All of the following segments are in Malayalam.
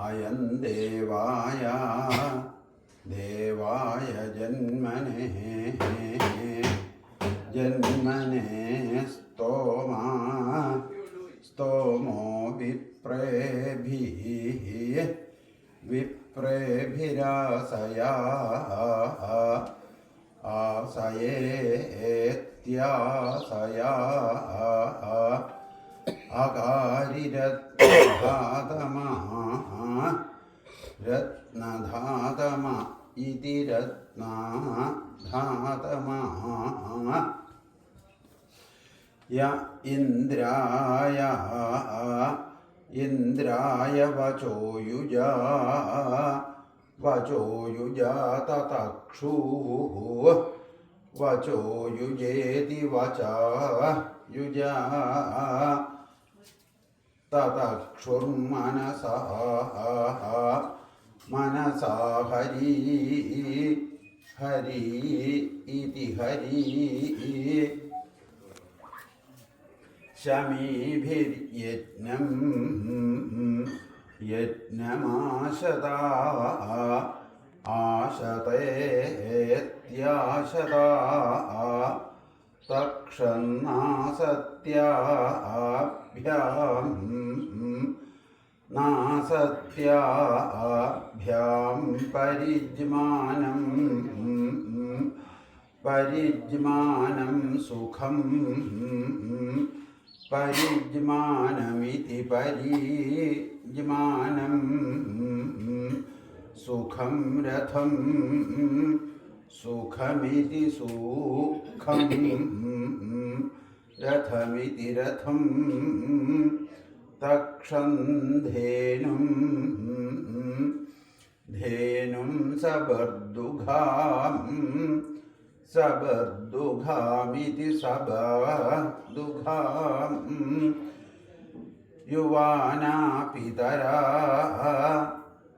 അയം ദേവായ ദേവായ ജന്മനേ ജന്മനേ സ്തോമാ സ്തോമോ വിപ്രേഭി വിപ്രേഭിരാസയാ ആസയേത്യാസയാ അകാരിരത്നധാതമാ रत्नधातम इति रत्नाधातमा। य इन्द्राय इन्द्राय वचोयुजा वचोयुजा ततक्षुः वचोयुजेति वचा युजा തതക്ഷുർമനസാ മനസാ ഹരി ഹരി ഇതി ഹരി. ശമീഭിര്യജ്ഞം യജ്ഞമാശതാ ആശതേത്യാശതാ तक्षन्नासत्याभ्यां नासत्याभ्यां परिज्मानं परिज्मानं सुखं परिज्मानमिति परिज्मानं सुखं रथम् സുഖമിതി സുഖം രഥമിതി രഥം തക്ഷന്ധേനും ധേനും സബർദുഘാം സബർദുഘാമിതി സബർദുഘാം യുവാനാ പിതരാ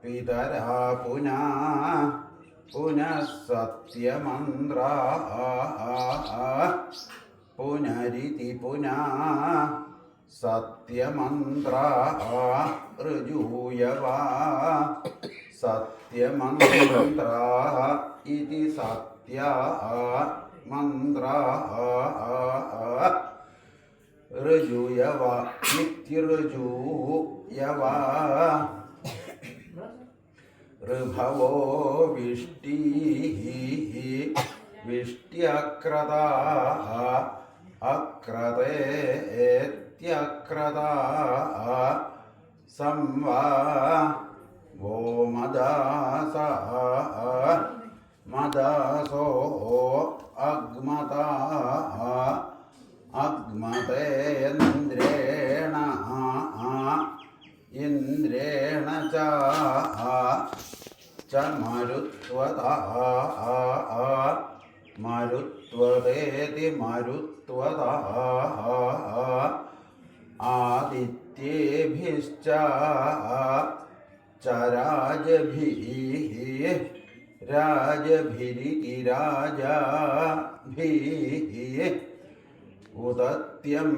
പിതരാ പുനാ पुनः सत्यमन्त्र पुनरिति पुनः सत्यमन्त्र ऋजूय वा सत्यमन्त्र इति सत्या मन्त्र ऋजुयव। इति ऋजूयवा ऋभवो विष्टिः विष्ट्यक्रदाः अक्रतेत्यक्रदाः संवा वो मदासः मदासो अग्मताः अग्मतेन्द्रेण इन्द्रेण च മരുത്വതാ മരുത്വതേതി മരുത്വതാ ആദിത്യേഭിശ്ച ചരാജഭിः രാജഭിരിതി രാജാഭിः ഉദത്യം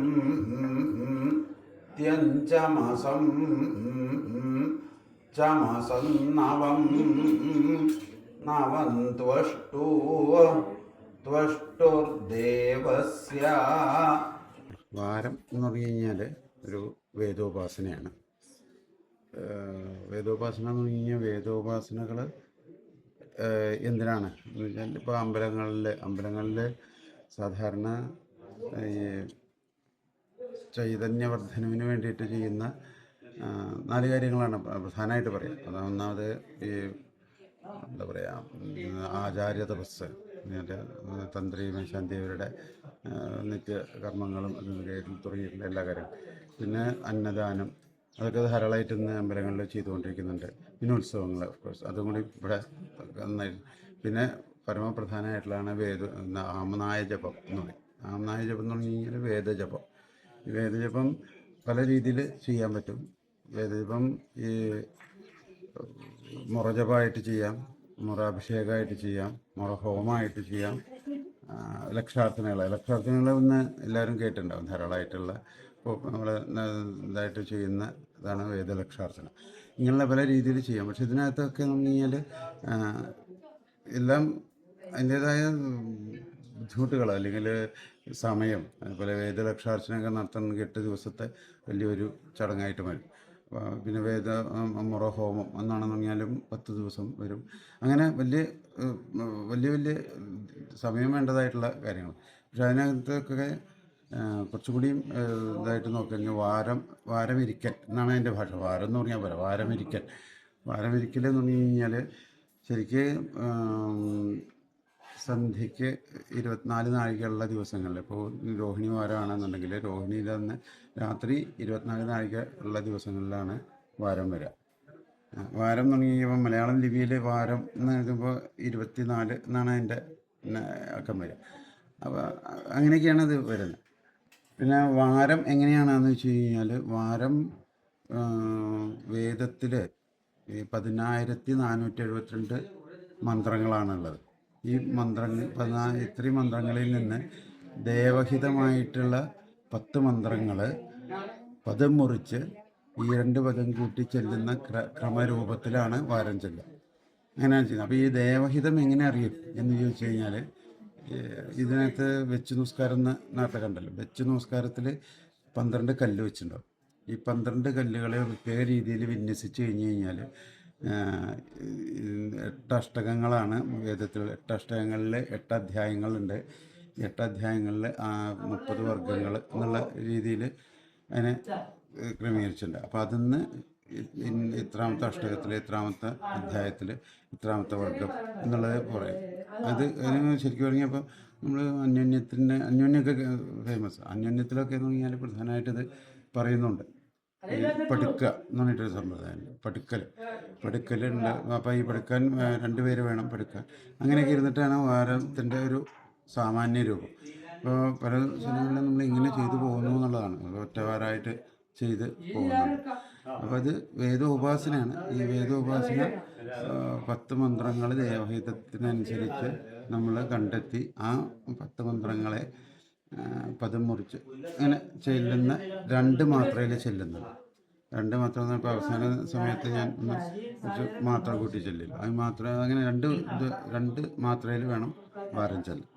വാരം എന്ന് പറഞ്ഞു കഴിഞ്ഞാൽ ഒരു വേദോപാസനയാണ്. വേദോപാസന എന്ന് പറഞ്ഞു കഴിഞ്ഞാൽ വേദോപാസനകൾ എന്തിനാണ്? എന്ന് വെച്ചാൽ ഇപ്പോൾ അമ്പലങ്ങളിൽ അമ്പലങ്ങളിൽ സാധാരണ ഈ ചൈതന്യവർദ്ധനവിന് വേണ്ടിയിട്ട് ചെയ്യുന്ന നാല് കാര്യങ്ങളാണ് പ്ര- പ്രധാനമായിട്ട് പറയാം. അത് ഒന്നാമത് ഈ എന്താ പറയുക ആചാര്യ തപസ് തന്ത്രി മേശാന്തിയവരുടെ നിത്യ കർമ്മങ്ങളും തുടങ്ങിയിട്ടുള്ള എല്ലാ കാര്യങ്ങളും. പിന്നെ അന്നദാനം അതൊക്കെ ധാരാളമായിട്ട് ഇന്ന് അമ്പലങ്ങളിൽ ചെയ്തുകൊണ്ടിരിക്കുന്നുണ്ട്. പിന്നെ ഉത്സവങ്ങൾ ഓഫ് കോഴ്സ് അതും കൂടി ഇവിടെ നന്നായി. പിന്നെ പരമപ്രധാനമായിട്ടുള്ളതാണ് വേദ ആമനായ ജപം എന്ന് പറയും. ആമനായ ജപം എന്ന് പറഞ്ഞു കഴിഞ്ഞാൽ വേദജപം. ഈ വേദജപം പല രീതിയിൽ ചെയ്യാൻ പറ്റും. വേദജപം ഈ മുറജപമായിട്ട് ചെയ്യാം മുറ അഭിഷേകമായിട്ട് ചെയ്യാം മുറ ഹോമമായിട്ട് ചെയ്യാം ലക്ഷാർത്ഥനകൾ ലക്ഷാർത്ഥനകൾ ഇന്ന് എല്ലാവരും കേട്ടിട്ടുണ്ടാവും ധാരാളമായിട്ടുള്ള. ഇപ്പോൾ നമ്മൾ ഇതായിട്ട് ചെയ്യുന്ന ഇതാണ് വേദലക്ഷാർത്ഥന ഇങ്ങനെയുള്ള പല രീതിയിൽ ചെയ്യാം. പക്ഷെ ഇതിനകത്തൊക്കെ എന്ന് പറഞ്ഞു കഴിഞ്ഞാൽ എല്ലാം അതിന്റേതായ ബുദ്ധിമുട്ടുകൾ അല്ലെങ്കിൽ സമയം അതുപോലെ വേദലക്ഷാർച്ചനയൊക്കെ നടത്തണമെങ്കിൽ എട്ട് ദിവസത്തെ വലിയൊരു ചടങ്ങായിട്ട് വരും പിന്നെ വേദ മുറ ഹോമം എന്നാണെന്ന് പറഞ്ഞാലും പത്ത് ദിവസം വരും. അങ്ങനെ വലിയ വലിയ വലിയ സമയം വേണ്ടതായിട്ടുള്ള കാര്യങ്ങൾ. പക്ഷെ അതിനകത്തൊക്കെ കുറച്ചുകൂടിയും ഇതായിട്ട് നോക്കുകയാണെങ്കിൽ വാരം വാരമിരിക്കൽ എന്നാണ് അതിന്റെ ഭാഷ. വാരം എന്ന് പറഞ്ഞാൽ പോരാ വാരമിരിക്കൽ വാരമിരിക്കൽ എന്ന് പറഞ്ഞു കഴിഞ്ഞാൽ ശരിക്ക് സന്ധ്യയ്ക്ക് ഇരുപത്തിനാല് നാഴികയുള്ള ദിവസങ്ങളിൽ. ഇപ്പോൾ രോഹിണി വാരമാണെന്നുണ്ടെങ്കിൽ രോഹിണിയിൽ തന്നെ രാത്രി ഇരുപത്തിനാല് നാഴിക ഉള്ള ദിവസങ്ങളിലാണ് വാരം വരിക. വാരം തുടങ്ങിയപ്പോൾ മലയാളം ലിപിയിൽ വാരം എന്ന് എഴുതുമ്പോൾ ഇരുപത്തിനാല് എന്നാണ് അതിന്റെ അക്കം വരിക. അപ്പോൾ അങ്ങനെയൊക്കെയാണ് അത് വരുന്നത്. പിന്നെ വാരം എങ്ങനെയാണെന്ന് വെച്ച് കഴിഞ്ഞാൽ വാരം വേദത്തിൽ ഈ പതിനായിരത്തി നാനൂറ്റി എഴുപത്തിരണ്ട് മന്ത്രങ്ങളാണുള്ളത്. ഈ മന്ത്രങ്ങൾ പതിനാ ഇത്രയും മന്ത്രങ്ങളിൽ നിന്ന് ദേവഹിതമായിട്ടുള്ള പത്ത് മന്ത്രങ്ങൾ പദം മുറിച്ച് ഈ രണ്ട് പദം കൂട്ടി ചെല്ലുന്ന ക്ര ക്രമരൂപത്തിലാണ് വാരം ചെല്ലുക. അങ്ങനെയാണ് ചെയ്യുന്നത്. അപ്പോൾ ഈ ദേവഹിതം എങ്ങനെ അറിയും എന്ന് ചോദിച്ചു കഴിഞ്ഞാൽ ഇതിനകത്ത് വെച്ച് നമസ്കാരം എന്ന് കണ്ടല്ലോ. വെച്ച് നമസ്കാരത്തിൽ പന്ത്രണ്ട് കല്ല് വെച്ചിട്ടുണ്ടാവും. ഈ പന്ത്രണ്ട് കല്ലുകളെ പ്രത്യേക രീതിയിൽ വിന്യസിച്ച് കഴിഞ്ഞ് കഴിഞ്ഞാൽ എട്ട് അഷ്ടകങ്ങളാണ് വേദത്തിൽ എട്ട് അഷ്ടകങ്ങളിൽ എട്ട് അധ്യായങ്ങളുണ്ട്. എട്ട് അധ്യായങ്ങളിൽ മുപ്പത് വർഗങ്ങൾ എന്നുള്ള രീതിയിൽ അതിനെ ക്രമീകരിച്ചിട്ടുണ്ട്. അപ്പോൾ അതിന്ന് നിന്ന് ഇത്രാമത്തെ അഷ്ടകത്തിൽ ഇത്രാമത്തെ അധ്യായത്തിൽ ഇത്രാമത്തെ വർഗം എന്നുള്ളത് പറയും അത് അതിന് പറഞ്ഞാൽ ഇപ്പോൾ നമ്മൾ അന്യോന്യത്തിന്റെ അന്യോന്യമൊക്കെ ഫേമസ്. അന്യോന്യത്തിലൊക്കെ എന്ന് പറഞ്ഞാൽ പ്രധാനമായിട്ട് ഇത് പറയുന്നുണ്ട്. ഈ പഠിക്കുക എന്ന് പറഞ്ഞിട്ടൊരു സമ്പ്രദായമുണ്ട് പടുക്കൽ. പടുക്കലുണ്ട്. അപ്പോൾ ഈ പടുക്കാൻ രണ്ട് പേര് വേണം പടുക്കാൻ. അങ്ങനെയൊക്കെ ഇരുന്നിട്ടാണ് വാരത്തിന്റെ ഒരു സാമാന്യ രൂപം. അപ്പോൾ പല സ്ഥലങ്ങളിലും നമ്മൾ ഇങ്ങനെ ചെയ്തു പോകുന്നു എന്നുള്ളതാണ്. ഒറ്റവാരായിട്ട് ചെയ്ത് പോകുന്നത്. അപ്പോൾ അത് വേദോപാസനയാണ്. ഈ വേദോപാസന പത്ത് മന്ത്രങ്ങൾ ദേവഹിതത്തിനനുസരിച്ച് നമ്മൾ കണ്ടെത്തി ആ പത്ത് മന്ത്രങ്ങളെ പദം മുറിച്ച് അങ്ങനെ ചെല്ലുന്ന രണ്ട് മാത്രയിൽ ചെല്ലുന്നത്. രണ്ട് മാത്രം ഇപ്പോൾ അവസാന സമയത്ത് ഞാൻ കുറച്ച് മാത്ര കൂട്ടി ചെല്ലില്ല. അത് മാത്രം അങ്ങനെ രണ്ട് ഇത് രണ്ട് മാത്രയിൽ വേണം വാരം ചെല്ലാൻ